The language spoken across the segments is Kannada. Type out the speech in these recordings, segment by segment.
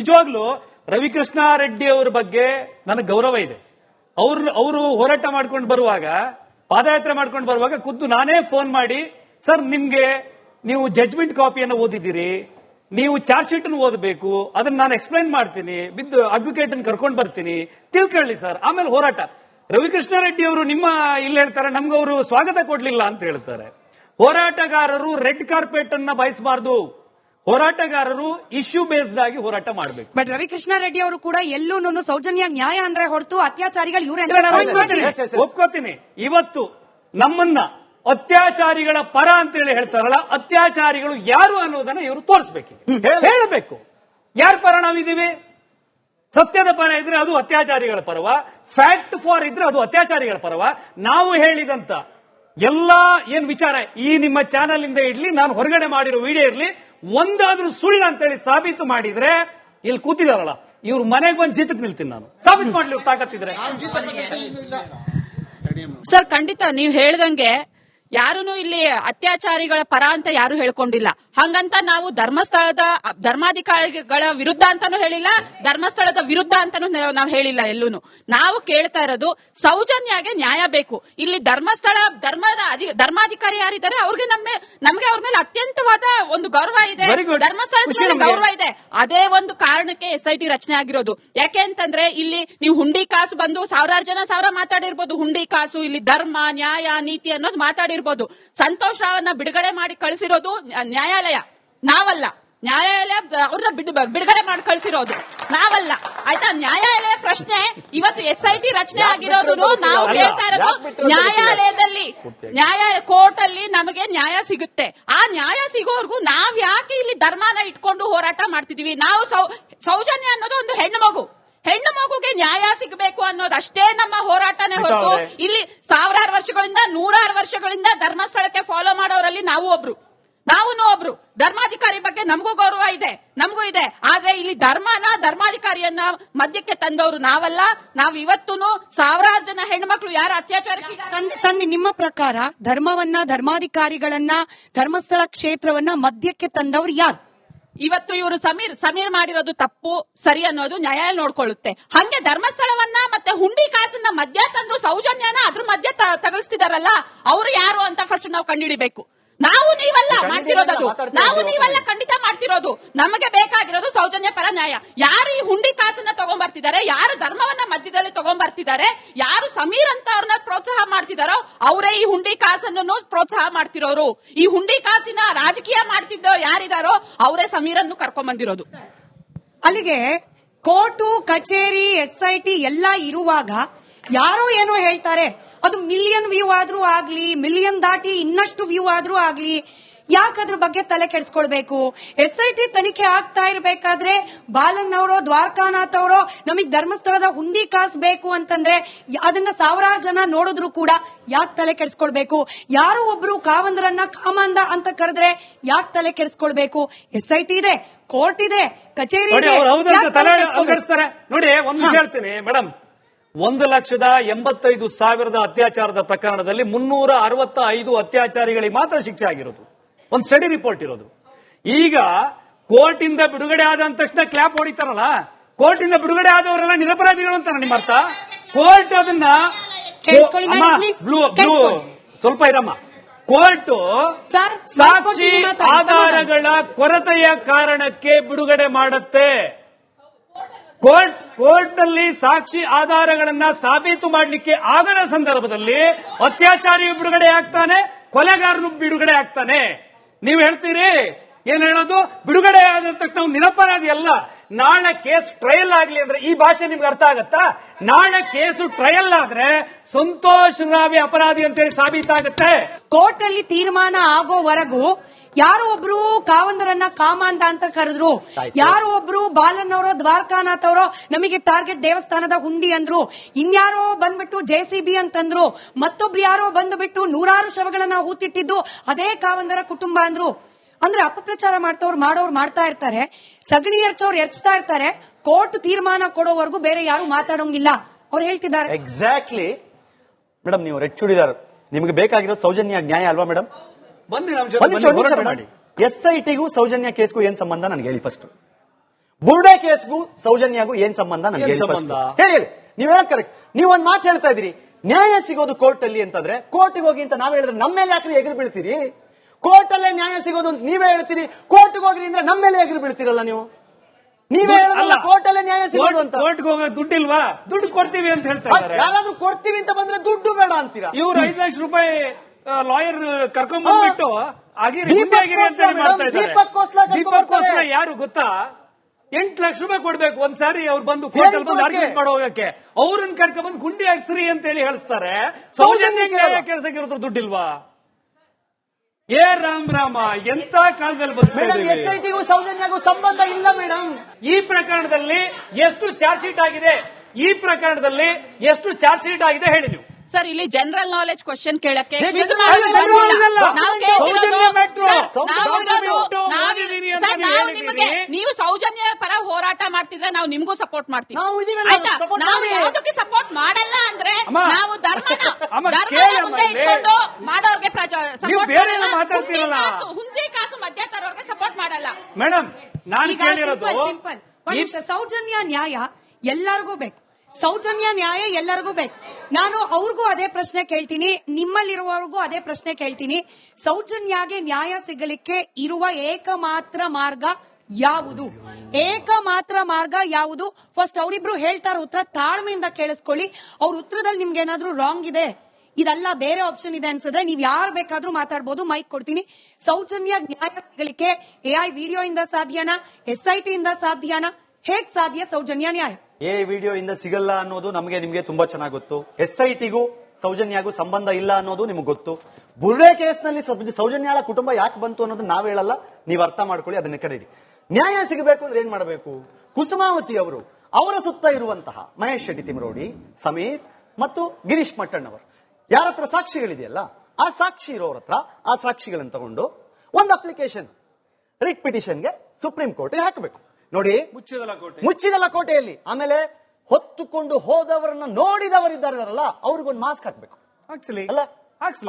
ನಿಜವಾಗ್ಲೂ ರವಿಕೃಷ್ಣ ರೆಡ್ಡಿ ಅವರ ಬಗ್ಗೆ ನನಗೆ ಗೌರವ ಇದೆ. ಅವ್ರು ಅವರು ಹೋರಾಟ ಮಾಡ್ಕೊಂಡು ಬರುವಾಗ, ಪಾದಯಾತ್ರೆ ಮಾಡ್ಕೊಂಡು ಬರುವಾಗ ಖುದ್ದು ನಾನೇ ಫೋನ್ ಮಾಡಿ, ಸರ್, ನಿಮ್ಗೆ ನೀವು ಜಡ್ಜ್ಮೆಂಟ್ ಕಾಪಿಯನ್ನು ಓದಿದ್ದೀರಿ, ನೀವು ಚಾರ್ಜ್ ಶೀಟ್ ಓದಬೇಕು, ಅದನ್ನ ನಾನು ಎಕ್ಸ್ಪ್ಲೈನ್ ಮಾಡ್ತೀನಿ, ಬಿದ್ದು ಅಡ್ವೊಕೇಟ್ ಕರ್ಕೊಂಡು ಬರ್ತೀನಿ, ತಿಳ್ಕೊಳ್ಳಿ ಸರ್. ಆಮೇಲೆ ಹೋರಾಟ. ರವಿಕೃಷ್ಣ ರೆಡ್ಡಿ ಅವರು ನಿಮ್ಮ ಇಲ್ಲಿ ಹೇಳ್ತಾರೆ, ನಮ್ಗೆ ಅವರು ಸ್ವಾಗತ ಕೊಡ್ಲಿಲ್ಲ ಅಂತ ಹೇಳ್ತಾರೆ. ಹೋರಾಟಗಾರರು ರೆಡ್ ಕಾರ್ಪೆಟ್ ಅನ್ನ ಬಯಸಬಾರ್ದು. ಹೋರಾಟಗಾರರು ಇಶ್ಯೂ ಬೇಸ್ಡ್ ಆಗಿ ಹೋರಾಟ ಮಾಡಬೇಕು. ಬಟ್ ರವಿಕೃಷ್ಣ ರೆಡ್ಡಿ ಅವರು ಕೂಡ ಎಲ್ಲೂ ಸೌಜನ್ಯ ನ್ಯಾಯ ಅಂದ್ರೆ ಹೊರತು ಅತ್ಯಾಚಾರಿಗಳು ಇವರೇ ಒಪ್ಕೋತೀನಿ. ಇವತ್ತು ನಮ್ಮನ್ನ ಅತ್ಯಾಚಾರಿಗಳ ಪರ ಅಂತ ಹೇಳಿ ಹೇಳ್ತಾರಲ್ಲ ಅತ್ಯಾಚಾರಿಗಳು ಯಾರು ಅನ್ನೋದನ್ನ ಇವರು ತೋರಿಸ್ಬೇಕು. ಹೇಳಬೇಕು. ಯಾರ ಪರ ನಾವಿದ್ದೀವಿ? ಸತ್ಯದ ಪರ ಇದ್ರೆ ಅದು ಅತ್ಯಾಚಾರಿಗಳ ಪರವ ಫ್ಯಾಕ್ಟ್ ಫಾರ್ ಇದ್ರೆ ಅದು ಅತ್ಯಾಚಾರಿಗಳ ಪರವ. ನಾವು ಹೇಳಿದಂತ ಎಲ್ಲಾ ಏನ್ ವಿಚಾರ ಈ ನಿಮ್ಮ ಚಾನಲ್ ಇಂದ ಇಡ್ಲಿ ನಾನು ಹೊರಗಡೆ ಮಾಡಿರೋ ವಿಡಿಯೋ ಇರ್ಲಿ ಒಂದಾದ್ರೂ ಸುಳ್ಳು ಅಂತೇಳಿ ಸಾಬೀತು ಮಾಡಿದ್ರೆ ಇಲ್ಲಿ ಕೂತಿದಾರಲ್ಲ ಇವ್ರ ಮನೆಗೆ ಬಂದು ಜಿತಕ್ ನಿಲ್ತೀನಿ ನಾನು. ಸಾಬೀತು ಮಾಡ್ಲಿ ತಾಕತ್ತಿದ್ರೆ. ಸರ್ ಖಂಡಿತ ನೀವ್ ಹೇಳ್ದಂಗೆ ಯಾರೂನು ಇಲ್ಲಿ ಅತ್ಯಾಚಾರಿಗಳ ಪರ ಅಂತ ಯಾರು ಹೇಳ್ಕೊಂಡಿಲ್ಲ. ಹಂಗಂತ ನಾವು ಧರ್ಮಸ್ಥಳದ ಧರ್ಮಾಧಿಕಾರಿಗಳ ವಿರುದ್ಧ ಅಂತಾನು ಹೇಳಿಲ್ಲ ಧರ್ಮಸ್ಥಳದ ವಿರುದ್ಧ ಅಂತಾನು ನಾವ್- ಹೇಳಿಲ್ಲ ಎಲ್ಲೂನು. ನಾವು ಕೇಳ್ತಾ ಇರೋದು ಸೌಜನ್ಯಾಗೆ ನ್ಯಾಯ ಬೇಕು. ಇಲ್ಲಿ ಧರ್ಮಸ್ಥಳ ಧರ್ಮದ ಧರ್ಮಾಧಿಕಾರಿ ಯಾರಿದ್ದಾರೆ ಅವ್ರಿಗೆ ನಮ್ಮ ನಮ್ಗೆ ಅವ್ರ ಮೇಲೆ ಅತ್ಯಂತವಾದ ಒಂದು ಗೌರವ ಇದೆ. ಧರ್ಮಸ್ಥಳದ ಗೌರವ ಇದೆ. ಅದೇ ಒಂದು ಕಾರಣಕ್ಕೆ ಎಸ್ ಐ ಟಿ ರಚನೆ ಆಗಿರೋದು. ಯಾಕೆ ಅಂತಂದ್ರೆ ಇಲ್ಲಿ ನೀವು ಹುಂಡಿ ಕಾಸು ಬಂದು ಸಾವಿರಾರು ಜನ ಸಾವಿರ ಮಾತಾಡಿರ್ಬೋದು. ಹುಂಡಿ ಕಾಸು ಇಲ್ಲಿ ಧರ್ಮ ನ್ಯಾಯ ನೀತಿ ಅನ್ನೋದು ಮಾತಾಡಿರ್ಬೋದು. ಸಂತೋಷ್ ರಾವ್ನ ಬಿಡುಗಡೆ ಮಾಡಿ ಕಳಿಸಿರೋದು ನ್ಯಾಯಾಲಯ. ನಾವಲ್ಲ. ನ್ಯಾಯಾಲಯ ಅವ್ರನ್ನ ಬಿಡುಗಡೆ ಮಾಡಿ ಕಳಿಸಿರೋದು. ನಾವಲ್ಲ. ಆಯ್ತಾ? ನ್ಯಾಯಾಲಯ ಪ್ರಶ್ನೆ ಇವತ್ತು ಎಸ್ ಐ ಟಿ ರಚನೆ ಆಗಿರೋದು ನಾವು ಹೇಳ್ತಾ ಕೇಳ್ತಾ ಇರೋದು ನ್ಯಾಯಾಲಯದಲ್ಲಿ. ನ್ಯಾಯ ಕೋರ್ಟ್ ಅಲ್ಲಿ ನಮಗೆ ನ್ಯಾಯ ಸಿಗುತ್ತೆ. ಆ ನ್ಯಾಯ ಸಿಗೋವರೆಗೂ ನಾವ್ ಯಾಕೆ ಇಲ್ಲಿ ಧರ್ಮನ ಇಟ್ಕೊಂಡು ಹೋರಾಟ ಮಾಡ್ತಿದೀವಿ ನಾವು ಸೌಜನ್ಯ ಅನ್ನೋದು ಒಂದು ಹೆಣ್ಣು ಮಗು. ನ್ಯಾಯ ಸಿಗಬೇಕು ಅನ್ನೋದು ಅಷ್ಟೇ ನಮ್ಮ ಹೋರಾಟನೇ ಹೊರತು ಇಲ್ಲಿ ಸಾವಿರಾರು ವರ್ಷಗಳಿಂದ ನೂರಾರು ವರ್ಷಗಳಿಂದ ಧರ್ಮಸ್ಥಳಕ್ಕೆ ಫಾಲೋ ಮಾಡೋರಲ್ಲಿ ನಾವು ಒಬ್ರು. ನಾವು ಒಬ್ರು. ಧರ್ಮಾಧಿಕಾರಿ ಬಗ್ಗೆ ನಮಗೂ ಗೌರವ ಇದೆ ನಮಗೂ ಇದೆ. ಆದ್ರೆ ಇಲ್ಲಿ ಧರ್ಮನ ಧರ್ಮಾಧಿಕಾರಿಯನ್ನ ಮಧ್ಯಕ್ಕೆ ತಂದವರು ನಾವಲ್ಲ. ನಾವು ಇವತ್ತೂ ಸಾವಿರಾರು ಜನ ಹೆಣ್ಮಕ್ಳು ಯಾರು ಅತ್ಯಾಚಾರಕ್ಕೆ ತಂದೆ ತಂದೆ ನಿಮ್ಮ ಪ್ರಕಾರ ಧರ್ಮವನ್ನ ಧರ್ಮಾಧಿಕಾರಿಗಳನ್ನ ಧರ್ಮಸ್ಥಳ ಕ್ಷೇತ್ರವನ್ನ ಮಧ್ಯಕ್ಕೆ ತಂದವರು ಯಾರು? ಇವತ್ತು ಇವರು ಸಮೀರ್ ಸಮೀರ್ ಮಾಡಿರೋದು ತಪ್ಪು, ಸರಿ ಅನ್ನೋದು ನ್ಯಾಯಾಲಯ ನೋಡ್ಕೊಳ್ಳುತ್ತೆ. ಹಂಗೆ ಧರ್ಮಸ್ಥಳವನ್ನ ಮತ್ತೆ ಹುಂಡಿ ಕಾಸನ್ನ ಮಧ್ಯ ತಂದು ಸೌಜನ್ಯನ ಅದ್ರ ಮಧ್ಯ ತಗಲ್ಸ್ತಿದಾರಲ್ಲ, ಅವರು ಯಾರು ಅಂತ ಫಸ್ಟ್ ನಾವು ಕಂಡುಹಿಡಿಬೇಕು. ನಾವು ನೀವಲ್ಲ ಮಾಡ್ತಿರೋದು ನಾವು ನೀವಲ್ಲ ಖಂಡಿತ ಮಾಡ್ತಿರೋದು. ನಮಗೆ ಬೇಕಾಗಿರೋದು ಸೌಜನ್ಯ ಪರ ನ್ಯಾಯ. ಯಾರು ಈ ಹುಂಡಿ ಕಾಸನ್ನ ತಗೊಂಡ್ಬರ್ತಿದ್ದಾರೆ ಯಾರು ಧರ್ಮವನ್ನ ಮಧ್ಯದಲ್ಲಿ ತಗೊಂಡ್ಬರ್ತಿದ್ದಾರೆ ಯಾರು ಸಮೀರ್ ಅಂತ ಅವ್ರನ್ನ ಪ್ರೋತ್ಸಾಹ ಮಾಡ್ತಿದಾರೋ ಅವರೇ ಈ ಹುಂಡಿ ಕಾಸನ್ನು ಪ್ರೋತ್ಸಾಹ ಮಾಡ್ತಿರೋರು. ಈ ಹುಂಡಿ ಕಾಸಿನ ರಾಜಕೀಯ ಮಾಡ್ತಿದ್ದೋ ಯಾರಿದಾರೋ ಅವರೇ ಸಮೀರನ್ನು ಕರ್ಕೊಂಡ್ ಬಂದಿರೋದು ಅಲ್ಲಿಗೆ ಕೋರ್ಟು ಕಚೇರಿ ಎಸ್ ಐ ಟಿ ಎಲ್ಲ ಇರುವಾಗ ಯಾರೋ ಏನೋ ಹೇಳ್ತಾರೆ ಅದು ಮಿಲಿಯನ್ ವ್ಯೂ ಆದ್ರೂ ಆಗ್ಲಿ ಮಿಲಿಯನ್ ದಾಟಿ ಇನ್ನಷ್ಟು ವ್ಯೂ ಆದ್ರೂ ಆಗ್ಲಿ ಯಾಕೆ ಅದ್ರ ಬಗ್ಗೆ ತಲೆ ಕೆಡಿಸ್ಕೊಳ್ಬೇಕು? ಎಸ್ ಐ ಟಿ ತನಿಖೆ ಆಗ್ತಾ ಇರಬೇಕಾದ್ರೆ ಬಾಲನ್ ಅವರೋ ದ್ವಾರಕಾನಾಥ್ ಅವರೋ ನಮಗ್ ಧರ್ಮಸ್ಥಳದ ಹುಂಡಿ ಕಾಸು ಬೇಕು ಅಂತಂದ್ರೆ ಅದನ್ನ ಸಾವಿರಾರು ಜನ ನೋಡಿದ್ರು ಕೂಡ ಯಾಕೆ ತಲೆ ಕೆಡಿಸ್ಕೊಳ್ಬೇಕು? ಯಾರೋ ಒಬ್ರು ಕಾವಂದ್ರನ್ನ ಕಾಮಂದ ಅಂತ ಕರೆದ್ರೆ ಯಾಕೆ ತಲೆ ಕೆಡಿಸ್ಕೊಳ್ಬೇಕು? ಎಸ್ ಐ ಟಿ ಇದೆ ಕೋರ್ಟ್ ಇದೆ ಕಚೇರಿ? ನೋಡಿ ಒಂದು ಹೇಳ್ತೀನಿ ಮೇಡಮ್. ಒಂದು ಲಕ್ಷದ ಎಂಬತ್ತೈದು ಸಾವಿರದ ಅತ್ಯಾಚಾರದ ಪ್ರಕರಣದಲ್ಲಿ ಮುನ್ನೂರ ಅರವತ್ತ ಐದು ಅತ್ಯಾಚಾರಿಗಳಿಗೆ ಮಾತ್ರ ಶಿಕ್ಷೆ ಆಗಿರೋದು. ಒಂದು ಸ್ಟಡಿ ರಿಪೋರ್ಟ್ ಇರೋದು. ಈಗ ಕೋರ್ಟ್ ಇಂದ ಬಿಡುಗಡೆ ಆದ ತಕ್ಷಣ ಕ್ಲಾಪ್ ಹೊಡಿತಾರಲ್ಲ? ಕೋರ್ಟ್ ಇಂದ ಬಿಡುಗಡೆ ಆದವರೆಲ್ಲ ನಿರಪರಾಧಿಗಳು ಅಂತಾರ ನಿಮ್ಮ ಅರ್ಥ? ಕೋರ್ಟ್ ಅದನ್ನ ಸ್ವಲ್ಪ ಇರಮ್ಮ. ಕೋರ್ಟ್ ಸಾಕ್ಷಿ ಆಧಾರಗಳ ಕೊರತೆಯ ಕಾರಣಕ್ಕೆ ಬಿಡುಗಡೆ ಮಾಡುತ್ತೆ. ಕೋರ್ಟ್, ಕೋರ್ಟ್ನಲ್ಲಿ ಸಾಕ್ಷಿ ಆಧಾರಗಳನ್ನ ಸಾಬೀತು ಮಾಡಲಿಕ್ಕೆ ಆಗದ ಸಂದರ್ಭದಲ್ಲಿ ಅತ್ಯಾಚಾರಿ ಬಿಡುಗಡೆ ಆಗ್ತಾನೆ, ಕೊಲೆಗಾರನು ಬಿಡುಗಡೆ ಆಗ್ತಾನೆ. ನೀವು ಹೇಳ್ತೀರಿ? ಏನ್ ಹೇಳೋದು? ಬಿಡುಗಡೆ ಆದ ತಕ್ಷಣ ನಾವು ನಿರಪರಾಧಿ ಅಲ್ಲ. ನಾಳೆ ಕೇಸ್ ಟ್ರಯಲ್ ಆಗ್ಲಿ ಅಂದ್ರೆ ಈ ಭಾಷೆ ನಿಮ್ಗೆ ಅರ್ಥ ಆಗತ್ತಾ? ನಾಳೆ ಕೇಸು ಟ್ರಯಲ್ ಆದ್ರೆ ಸಂತೋಷ್ ರಾವಿ ಅಪರಾಧಿ ಅಂತೇಳಿ ಸಾಬೀತಾಗುತ್ತೆ. ಕೋರ್ಟ್ ಅಲ್ಲಿ ತೀರ್ಮಾನ ಆಗೋವರೆಗೂ ಯಾರೋ ಒಬ್ರು ಕಾವಂದರನ್ನ ಕಾಮಾಂದ ಅಂತ ಕರೆದ್ರು. ಯಾರೋ ಒಬ್ರು ಬಾಲನವರು ದ್ವಾರಕಾನಾಥ್ ಅವರೋ ನಮಗೆ ಟಾರ್ಗೆಟ್ ದೇವಸ್ಥಾನದ ಹುಂಡಿ ಅಂದ್ರು. ಇನ್ಯಾರೋ ಬಂದ್ಬಿಟ್ಟು ಜೆ ಸಿ ಬಿ ಅಂತಂದ್ರು. ಮತ್ತೊಬ್ರು ಯಾರೋ ಬಂದ್ಬಿಟ್ಟು ನೂರಾರು ಶವಗಳನ್ನ ಹೂತಿಟ್ಟಿದ್ದು ಅದೇ ಕಾವಂದರ ಕುಟುಂಬ ಅಂದ್ರು. ಅಂದ್ರೆ ಅಪಪ್ರಚಾರ ಮಾಡ್ತವ್ರು ಮಾಡೋರು ಮಾಡ್ತಾ ಇರ್ತಾರೆ. ಸಗಣಿ ಎರ್ಚೋರು ಎರ್ಚ್ತಾ ಇರ್ತಾರೆ. ಕೋರ್ಟ್ ತೀರ್ಮಾನ ಕೊಡೋವರೆಗೂ ಬೇರೆ ಯಾರು ಮಾತಾಡೋಂಗಿಲ್ಲ. ಅವ್ರು ಹೇಳ್ತಿದ್ದಾರೆ. ಎಕ್ಸಾಕ್ಟ್ಲಿ ಮೇಡಮ್ ನೀವು ರೆಡ್ ಚೂಡಿದಾರ್. ನಿಮಗೆ ಬೇಕಾಗಿರೋ ಸೌಜನ್ಯ ನ್ಯಾಯ ಅಲ್ವಾ ಮೇಡಮ್? ಬನ್ನಿ ನಮ್ಮ ಜೊತೆ ಬನ್ನಿ, ಹೋರಾಟ ಮಾಡಿ. ಎಸ್ ಐ ಟಿಗೂ ಸೌಜನ್ಯ ಕೇಸ್ಗೂ ಏನ್ ಸಂಬಂಧ ನನಗೆ ಹೇಳಿ ಫಸ್ಟ್ ಬುರ್ಡೆ ಕೇಸ್ಗೂ ಸೌಜನ್ಯಗೂ ಏನ್ ಸಂಬಂಧ ನನಗೆ ಏನ್ ಹೇಳಿ first. ಸಂಬಂಧ? ಹೇಳಿ ಹೇಳಿ. ನೀವು ಹೇಳೋದು ಕರೆಕ್ಟ್ ನೀವ್ ಒಂದ್ ಮಾತು ಹೇಳ್ತಾ ಇದ್ರಿ ನ್ಯಾಯ ಸಿಗೋದು ಕೋರ್ಟ್ ಅಲ್ಲಿ ಅಂತಂದ್ರೆ ಕೋರ್ಟ್ಗೆ ಹೋಗಿ ಅಂತ ನಾವ್ ಹೇಳಿದ್ರೆ ನಮ್ಮ ಮೇಲೆ ಯಾಕ್ರಿ ಎಗರು ಬೀಳ್ತೀರಿ? ಕೋರ್ಟ್ ಅಲ್ಲೇ ನ್ಯಾಯ ಸಿಗೋದು ಅಂತ ನೀವೇ ಹೇಳ್ತೀರಿ. ಕೋರ್ಟ್ಗೆ ಹೋಗ್ರಿ ಅಂದ್ರೆ ನಮ್ಮ ಮೇಲೆ ಎಗರು ಬೀಳ್ತೀರಲ್ಲ ನೀವು? ನೀವೇ ಹೇಳೋದಲ್ಲ ಕೋರ್ಟ್ ಅಲ್ಲೇ. ನ್ಯಾಯ ಸಿಗೋದು ಅಂತ. ಕೋರ್ಟ್ಗೆ ಹೋಗೋ ದುಡ್ಡಿಲ್ವಾ? ದುಡ್ಡು ಕೊಡ್ತೀವಿ ಅಂತ ಹೇಳ್ತಾ ಅದ್ ಇದ್ದಾರೆ. ಯಾರಾದ್ರೂ ಕೊಡ್ತೀವಿ ಅಂತ ಬಂದ್ರೆ ದುಡ್ಡು ಬೇಡ ಅಂತೀರಾ? ಇವ್ರು ಐದು ಲಕ್ಷ ರೂಪಾಯಿ ಲಾಯರ್ ಕರ್ಕೊಂಡ್ ಬಂದ್ಬಿಟ್ಟು ಆಗಿರಿ ಅಂತ ಹೇಳಿ ಮಾಡ್ತಾ ಇದ್ದಾರೆ. ದೀಪಕ್ ಕೋಸ್ಲಾ ದೀಪಕ್ ಕೋಸ್ಲಾ ಯಾರು ಗೊತ್ತಾ? ಎಂಟು ಲಕ್ಷ ರೂಪಾಯಿ ಕೊಡ್ಬೇಕು ಒಂದ್ಸಾರಿ ಅವ್ರು ಬಂದು ಕೋರ್ಟ್ ಅಲ್ಲಿ ಬಂದು ಆರ್ಗ್ಯುಮೆಂಟ್? ಮಾಡೋ ಹೋಗಕ್ಕೆ. ಅವ್ರನ್ನ ಕರ್ಕೊಂಡ್ ಬಂದು ಗುಂಡಿ ಹಾಕ್ಸ್ರಿ ಅಂತ ಹೇಳಿ ಹೇಳಿಸ್ತಾರೆ. ಸೌಜನ್ಯ ನ್ಯಾಯ ಇರೋದ್ರ ದುಡ್ಡಿಲ್ವಾ? ಏ ರಾಮ್ ರಾಮ ಎಂತ ಕಾಲದಲ್ಲಿ ಟಿಗೂ ಸೌಜನ್ಯಗೂ ಸಂಬಂಧ ಇಲ್ಲ ಮೇಡಮ್. ಈ ಪ್ರಕರಣದಲ್ಲಿ ಎಷ್ಟು ಚಾರ್ಜ್ ಶೀಟ್ ಆಗಿದೆ? ಈ ಪ್ರಕರಣದಲ್ಲಿ ಎಷ್ಟು ಚಾರ್ಜ್ ಶೀಟ್ ಆಗಿದೆ ಹೇಳಿ ನೀವು. ಸರ್ ಇಲ್ಲಿ ಜನರಲ್ ನಾಲೆಜ್ ಕ್ವಶನ್ ಕೇಳಕ್ಕೆ. ನಾವು ಸೌಜನ್ಯ ಪರ ಹೋರಾಟ ಮಾಡ್ತಿದ್ರೆ ನಾವು ನಿಮ್ಗೂ ಸಪೋರ್ಟ್ ಮಾಡ್ತೀವಿ. ನಾವು ಇದೀವಲ್ಲ, ಆಯ್ತಾ? ನಾವು ಮಾಡಿ. ಸಪೋರ್ಟ್ ಮಾಡಲ್ಲ ಅಂದ್ರೆ ನಾವು ಧರ್ಮನ ಮುಂದೆ ಇಟ್ಕೊಂಡು ಮಾಡೋರ್ಗೆ ಏನೋ ಮಾಡಲ್ಲ. ಹುಂಡಿ ಕಾಸು- ಮಧ್ಯ ತರೋರ್ಗೆ ಸಪೋರ್ಟ್ ಮಾಡಲ್ಲ. ಮೇಡಮ್ ನಾನು ಸೌಜನ್ಯ ನ್ಯಾಯ ಎಲ್ಲರಿಗೂ ಬೇಕು. ಸೌಜನ್ಯ ನ್ಯಾಯ ಎಲ್ಲರಿಗೂ ಬೇಕು. ನಾನು ಅವ್ರಿಗೂ ಅದೇ ಪ್ರಶ್ನೆ ಕೇಳ್ತೀನಿ, ನಿಮ್ಮಲ್ಲಿರುವವರಿಗೂ ಅದೇ ಪ್ರಶ್ನೆ ಕೇಳ್ತೀನಿ. ಸೌಜನ್ಯಾಗೆ ನ್ಯಾಯ ಸಿಗಲಿಕ್ಕೆ ಇರುವ ಏಕಮಾತ್ರ ಮಾರ್ಗ ಯಾವುದು? ಏಕಮಾತ್ರ ಮಾರ್ಗ ಯಾವುದು? ಫಸ್ಟ್ ಅವರಿಬ್ರು ಹೇಳ್ತಾರ ಉತ್ತರ ತಾಳ್ಮೆಯಿಂದ ಕೇಳಿಸ್ಕೊಳ್ಳಿ. ಅವ್ರ ಉತ್ತರದಲ್ಲಿ ನಿಮ್ಗೆ ಏನಾದ್ರೂ ರಾಂಗ್ ಇದೆ? ಇದೆಲ್ಲ ಬೇರೆ ಆಪ್ಷನ್ ಇದೆ ಅನ್ಸಿದ್ರೆ ನೀವ್ ಯಾರು ಬೇಕಾದ್ರೂ ಮಾತಾಡ್ಬೋದು ಮೈಕ್ ಕೊಡ್ತೀನಿ. ಸೌಜನ್ಯ ನ್ಯಾಯ ಸಿಗಲಿಕ್ಕೆ ಎ ಐ ವಿಡಿಯೋ ಇಂದ ಸಾಧ್ಯನಾ? ಎಸ್ ಐ ಟಿ ಇಂದ ಸಾಧ್ಯನಾ? ಹೇಗ್ ಸಾಧ್ಯ ಸೌಜನ್ಯ ನ್ಯಾಯ? ಎ ವಿಡಿಯೋ ಇಂದ ಸಿಗಲ್ಲ ಅನ್ನೋದು ನಮಗೆ, ನಿಮಗೆ ತುಂಬಾ ಚೆನ್ನಾಗಿ ಗೊತ್ತು. ಎಸ್ ಐ ಟಿಗೂ ಸೌಜನ್ಯಗೂ ಸಂಬಂಧ ಇಲ್ಲ ಅನ್ನೋದು ನಿಮಗೆ ಗೊತ್ತು. ಬುರ್ಡೆ ಕೇಸ್ನಲ್ಲಿ ಸೌಜ- ಸೌಜನ್ಯಾಳ ಕುಟುಂಬ ಯಾಕೆ ಬಂತು ಅನ್ನೋದು ನಾವ್ ಹೇಳಲ್ಲ. ನೀವು ಅರ್ಥ ಮಾಡ್ಕೊಳ್ಳಿ, ಅದನ್ನ ಕರೀರಿ. ನ್ಯಾಯ ಸಿಗಬೇಕು ಅಂದ್ರೆ ಏನ್ ಮಾಡಬೇಕು? ಕುಸುಮಾವತಿ ಅವರು, ಅವರ ಸುತ್ತ ಇರುವಂತಹ ಮಹೇಶ್ ಶೆಟ್ಟಿ ತಿಮರೋಡಿ, ಸಮೀರ್ ಮತ್ತು ಗಿರೀಶ್ ಮಟ್ಟಣ್ಣವರು. ಯಾರ ಹತ್ರ ಸಾಕ್ಷಿಗಳಿದೆಯಲ್ಲ, ಆ ಸಾಕ್ಷಿ ಇರೋರ ಹತ್ರ ಆ ಸಾಕ್ಷಿಗಳನ್ನು ತಗೊಂಡು ಒಂದು ಅಪ್ಲಿಕೇಶನ್ ರಿಟ್ ಪಿಟಿಷನ್ಗೆ ಸುಪ್ರೀಂ ಕೋರ್ಟ್ ಹಾಕಬೇಕು. ನೋಡಿ ಮುಚ್ಚಿದಲ್ಲ ಕೋಟೆ. ಮುಚ್ಚಿದ ಕೋಟೆಯಲ್ಲಿ. ಆಮೇಲೆ ಹೊತ್ತುಕೊಂಡು ಹೋದವರನ್ನ ನೋಡಿದವರಿದ್ದಾರಲ್ಲ ಅವ್ರಿಗೊಂದು ಮಾಸ್ಕ್ ಹಾಕ್ಬೇಕು. ಆಕ್ಚುಲಿ ಅಲ್ಲ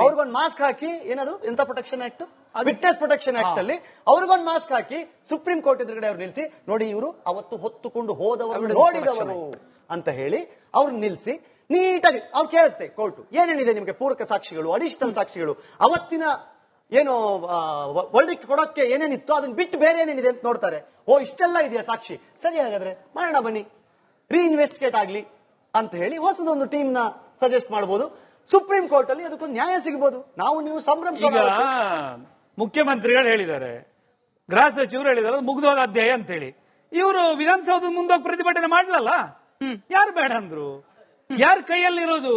ಅವ್ರಿಗೊಂದು ಮಾಸ್ಕ್ ಹಾಕಿ ಏನದು? ಎಂತ protection act witness protection act ಅಲ್ಲಿ. ಅವ್ರಿಗೊಂದು ಮಾಸ್ಕ್ ಹಾಕಿ ಸುಪ್ರೀಂ ಕೋರ್ಟ್ ಎದುರುಗಡೆ ಅವ್ರು ನಿಲ್ಸಿ ನೋಡಿ ಇವರು ಅವತ್ತು ಹೊತ್ತುಕೊಂಡು ಹೋದವರು ನೋಡಿದವರು ಅಂತ ಹೇಳಿ ಅವ್ರು ನಿಲ್ಸಿ ನೀಟಾಗಿ ಅವ್ರು ಕೇಳುತ್ತೆ ಕೋರ್ಟ್. ಏನೇನಿದೆ ನಿಮಗೆ ಪೂರಕ ಸಾಕ್ಷಿಗಳು ಅಡಿಷನಲ್ ಸಾಕ್ಷಿಗಳು? ಅವತ್ತಿನ ಏನು ವರ್ಡಿಕ್ಟ್ ಕೊಡೋಕ್ಕೆ ಏನೇನಿತ್ತು ಅದನ್ನ ಬಿಟ್ಟು ಬೇರೆ ಏನೇನಿದೆ ಅಂತ ನೋಡ್ತಾರೆ. ಓ ಇಷ್ಟೆಲ್ಲ ಇದೆಯಾ ಸಾಕ್ಷಿ? ಸರಿ ಹಾಗಾದ್ರೆ ಮಾಡೋಣ ಬನ್ನಿ. ರೀಇನ್ವೆಸ್ಟಿಗೇಟ್ ಆಗಲಿ ಅಂತ ಹೇಳಿ ಹೊಸದೊಂದು ಟೀಮ್ನ ಸಜೆಸ್ಟ್ ಮಾಡಬಹುದು ಸುಪ್ರೀಂ ಕೋರ್ಟ್ ಅಲ್ಲಿ ಅದಕ್ಕೊಂದು ನ್ಯಾಯ ಸಿಗಬಹುದು ನಾವು ನೀವು ಸಂಭ್ರಮ ಈಗ ಮುಖ್ಯಮಂತ್ರಿಗಳು ಹೇಳಿದ್ದಾರೆ. ಗೃಹ ಸಚಿವರು ಹೇಳಿದ್ದಾರೆ ಮುಗ್ದೋದ ಅಧ್ಯಾಯ ಅಂತ ಹೇಳಿ ಇವರು ವಿಧಾನಸೌಧದ ಮುಂದೋಗಿ ಪ್ರತಿಭಟನೆ ಮಾಡಲಲ್ಲ? ಯಾರು ಬೇಡ ಅಂದ್ರು? ಯಾರ ಕೈಯಲ್ಲಿರೋದು?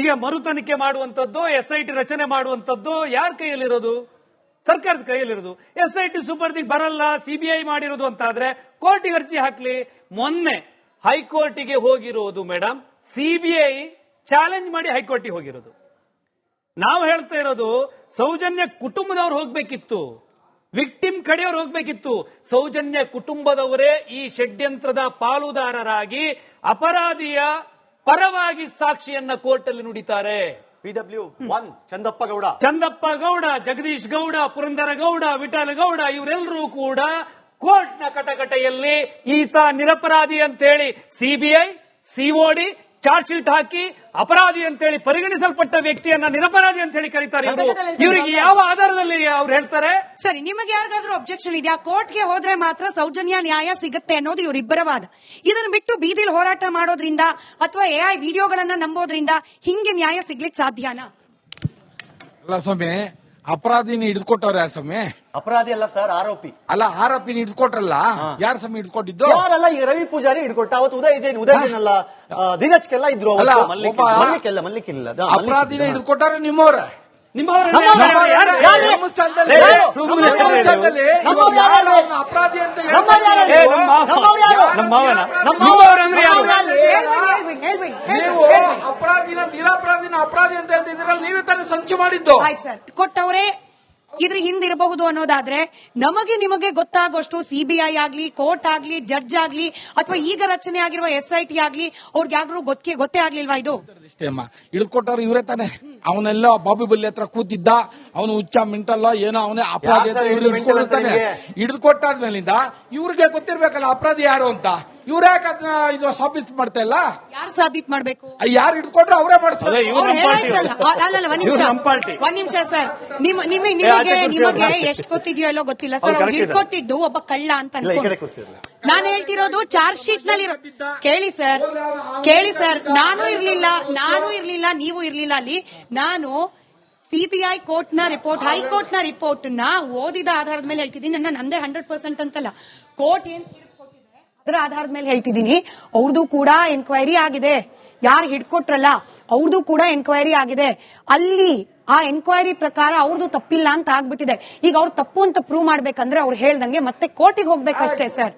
ಈಗ ಮರು ತನಿಖೆ ಮಾಡುವಂತದ್ದು ಎಸ್ ಐ ಟಿ ರಚನೆ ಮಾಡುವಂತದ್ದು ಯಾರ ಕೈಯಲ್ಲಿರೋದು? ಸರ್ಕಾರದ ಕೈಯಲ್ಲಿರೋದು. ಎಸ್ ಐ ಟಿ ಸುಪರ್ದಿಗೆ ಬರಲ್ಲ ಸಿಬಿಐ ಮಾಡಿರೋದು ಅಂತ ಆದ್ರೆ ಕೋರ್ಟಿಗೆ ಅರ್ಜಿ ಹಾಕ್ಲಿ. ಮೊನ್ನೆ ಹೈಕೋರ್ಟಿಗೆ ಹೋಗಿರೋದು ಮೇಡಮ್ ಸಿಬಿಐ ಚಾಲೆಂಜ್ ಮಾಡಿ ಹೈಕೋರ್ಟಿಗೆ ಹೋಗಿರೋದು. ನಾವು ಹೇಳ್ತಾ ಇರೋದು, ಸೌಜನ್ಯ ಕುಟುಂಬದವ್ರು ಹೋಗ್ಬೇಕಿತ್ತು. ವಿಕ್ಟಿಮ್ ಕಡೆಯವ್ರು ಹೋಗ್ಬೇಕಿತ್ತು. ಸೌಜನ್ಯ ಕುಟುಂಬದವರೇ ಈ ಷಡ್ಯಂತ್ರದ ಪಾಲುದಾರರಾಗಿ ಅಪರಾಧಿಯ ಪರವಾಗಿ ಸಾಕ್ಷಿಯನ್ನ ಕೋರ್ಟ್ ಅಲ್ಲಿ ನುಡಿತಾರೆ ಪಿಡಬ್ಲ್ಯೂ ಒನ್ ಚಂದಪ್ಪ ಗೌಡ. ಚಂದಪ್ಪ ಗೌಡ ಜಗದೀಶ್ ಗೌಡ ಪುರಂದರ ಗೌಡ ವಿಠಲ ಗೌಡ ಇವರೆಲ್ಲರೂ ಕೂಡ ಕೋರ್ಟ್ನ ಕಟಕಟೆಯಲ್ಲಿ ಈತ ನಿರಪರಾಧಿ ಅಂತ ಹೇಳಿ ಸಿಬಿಐ ಸಿಒಡಿ ಚಾರ್ಜ್ ಶೀಟ್ ಹಾಕಿ ಅಪರಾಧಿ ಅಂತೇಳಿ ಪರಿಗಣಿಸಲ್ಪಟ್ಟ ವ್ಯಕ್ತಿಯನ್ನ ನಿರಪರಾಧಿ ಅಂತ ಹೇಳಿ ಕರೀತಾರೆ ಇವರು ಇವರಿಗೆ ಯಾವ ಆಧಾರದಲ್ಲಿ ಅವ್ರು ಹೇಳ್ತಾರೆ? ಸರಿ ನಿಮಗೆ ಯಾರಿಗಾದ್ರೂ ಅಬ್ಜೆಕ್ಷನ್ ಇದೆಯಾ? ಕೋರ್ಟ್ಗೆ ಹೋದ್ರೆ ಮಾತ್ರ ಸೌಜನ್ಯ ನ್ಯಾಯ ಸಿಗುತ್ತೆ ಅನ್ನೋದು ಇವರಿಬ್ಬರ ವಾದ. ಇದನ್ನ ಬಿಟ್ಟು ಬೀದಿಲ್ ಹೋರಾಟ ಮಾಡೋದ್ರಿಂದ ಅಥವಾ ಎ ಐ ವಿಡಿಯೋಗಳನ್ನ ನಂಬೋದ್ರಿಂದ ಹಿಂಗೆ ನ್ಯಾಯ ಸಿಗ್ಲಿಕ್ಕೆ ಸಾಧ್ಯನಾ? ಅಲ್ಲ ಸ್ವಾಮಿ ಅಪರಾಧಿನ ಹಿಡಿದುಕೊಟ್ಟವ್ರೆ ಯಾರ ಸ್ವಾಮಿ? ಅಪರಾಧಿ ಅಲ್ಲ ಸರ್ ಆರೋಪಿ. ಅಲ್ಲ ಆರೋಪಿನ ಹಿಡಿದುಕೊಟ್ರಲ್ಲ ಯಾರ ಸ್ವಾಮಿ ಹಿಡ್ಕೊಟ್ಟಿದ್ದು? ಯಾರಲ್ಲ ಈ ರವಿ ಪೂಜಾರಿ ಹಿಡ್ಕೊಟ್ಟ ಅವತ್ತು ಉದಯ ಜೈನ್ ಉದಯ ಜೈನ್ ಅಲ್ಲ ದಿನಚ್ಕೆಲ್ಲ ಇದ್ರು. ಅಲ್ಲ, ಮಲ್ಲಿಕ್ಕಿಲ್ಲ ಮಲ್ಲಿಕ್ಕಿಲ್ಲ ಅಪರಾಧಿನ ಮಲ್ಲಿಕ್ ಹಿಡಿದುಕೊಟ್ಟಾರ ನಿಮ್ಮವ್ರ ಅವ್ನ ಅಪರಾಧಿ ಅಂತ ನಮ್ಮ ಮಾವನ ನಮ್ಮ ಅಂದ್ರೆ ಯಾರು ನೀವು ಅಪರಾಧಿನ ನಿರಪರಾಧಿನ ಅಪರಾಧಿ ಅಂತ ಹೇಳ್ತಿದ್ದೀರಲ್ಲ ನೀವೇ ತಾನೇ ಸಂಚು ಮಾಡಿದ್ದು. ಕೊಟ್ಟವ್ರೆ ಇದ್ರ ಹಿಂದಿರಬಹುದು ಅನ್ನೋದಾದ್ರೆ ನಮಗೆ ನಿಮಗೆ ಗೊತ್ತಾಗೋಷ್ಟು ಸಿಬಿಐ ಆಗ್ಲಿ ಕೋರ್ಟ್ ಆಗ್ಲಿ ಜಡ್ಜ್ ಆಗ್ಲಿ ಅಥವಾ ಈಗ ರಚನೆ ಆಗಿರುವ ಎಸ್ ಐ ಟಿ ಆಗ್ಲಿ ಅವ್ರಿಗೆ ಯಾರು ಗೊತ್ತೇ ಗೊತ್ತೇ ಆಗ್ಲಿಲ್ವಾ ಇದು? ಇಳ್ಕೊಟ್ಟವ್ರು ಅಮ್ಮ. ಇವರೇ ತಾನೆ. ಅವನೆಲ್ಲ ಬಾಬಿ ಬಲ್ಲಿ ಹತ್ರ ಕೂತಿದ್ದ ಅವನು ಹುಚ್ಚ ಮಿಂಟಲ್ಲ ಏನೋ ಅವನೇ ಅಪರಾಧಿ ಅಂತ ಹಿಡಿದುಕೊಟ್ಟಾದ್ಮೇಲಿಂದ ಇವ್ರಿಗೆ ಗೊತ್ತಿರ್ಬೇಕಲ್ಲ ಅಪರಾಧಿ ಯಾರು ಅಂತ. ಇವ್ರ ಯಾಕೆ ಅದನ್ನ ಇದು ಸಾಬೀತು ಮಾಡ್ತಾ ಇಲ್ಲ? ಯಾರು ಸಾಬೀತ್ ಮಾಡ್ಬೇಕು? ಯಾರು ಇಟ್ಕೊಂಡ್ರೆ ಅವರೇ ಅದೇ ಮಾಡಿಸ್ಬೇಕು ಇವ್ರು ಅವ್ರು ನಮ್ಮ ಪಾರ್ಟಿ ಹೇಳಾಯ್ತಲ್ಲ ಅ- ಒಂದ್ ನಿಮಿಷ. ಇವ್ರು ಪಾರ್ಟಿ. ಒಂದ್ ನಿಮಿಷ ಸರ್. ನಿಮ್ ಆಚೆ ನಿಮಗೆ ಕೂರ್ಸಿ ನಿಮಗೆ ಅವ್ರನ್ನ. ಎಷ್ಟು ಗೊತ್ತಿದೆಯೋ ಇಲ್ಲೋ ಗೊತ್ತಿಲ್ಲ. ಸರ್ ಅವ್ರು correct ಇದ್ದಾರೆ. ಹಿಡ್ಕೊಟ್ಟಿದ್ದು ಒಬ್ಬ ಕಳ್ಳ ಅಂತ ಇಲ್ಲ ಈ ಕಡೆ ಅನ್ಕೊಂಡು. ಕೂರ್ಸಿರ್ಲಿ ನಾನು ಹೇಳ್ತಿರೋದು ಚಾರ್ಜ್ ಶೀಟ್ನಲ್ಲಿ ಕೇಳಿ ಸರ್. ಕೇಳಿ ಸರ್. ನಾನು ಇರ್ಲಿಲ್ಲ ನಾನು ಇರ್ಲಿಲ್ಲ ನೀವು ಇರ್ಲಿಲ್ಲ ಅಲ್ಲಿ. ನಾನು ಸಿಬಿಐ ಕೋರ್ಟ್ನ ರಿಪೋರ್ಟ್ ಹೈಕೋರ್ಟ್ನ ರಿಪೋರ್ಟ್ನ ಓದಿದ ಆಧಾರದ ಮೇಲೆ ಹೇಳ್ತಿದ್ದೀನಿ. ನನ್ನ ನಂದೇ ಹಂಡ್ರೆಡ್ ಪರ್ಸೆಂಟ್ ಅಂತಲ್ಲ. ಕೋರ್ಟ್ ಏನ್ ತೀರ್ಪು ಅದರ ಆಧಾರದ ಮೇಲೆ ಹೇಳ್ತಿದ್ದೀನಿ. ಅವ್ರದ್ದು ಕೂಡ ಎನ್ಕ್ವೈರಿ ಆಗಿದೆ. ಯಾರು ಹಿಡ್ಕೊಟ್ರಲ್ಲ ಅವ್ರದ್ದು ಕೂಡ ಎನ್ಕ್ವೈರಿ ಆಗಿದೆ. ಅಲ್ಲಿ ಆ ಎನ್ಕ್ವೈರಿ ಪ್ರಕಾರ ಅವ್ರದ್ದು ತಪ್ಪಿಲ್ಲ ಅಂತ ಆಗ್ಬಿಟ್ಟಿದೆ. ಈಗ ಅವ್ರು ತಪ್ಪು ಅಂತ ಪ್ರೂವ್ ಮಾಡ್ಬೇಕಂದ್ರೆ ಅವ್ರು ಹೇಳ್ದಂಗೆ ಮತ್ತೆ ಕೋರ್ಟಿಗೆ ಹೋಗ್ಬೇಕಷ್ಟೇ ಸರ್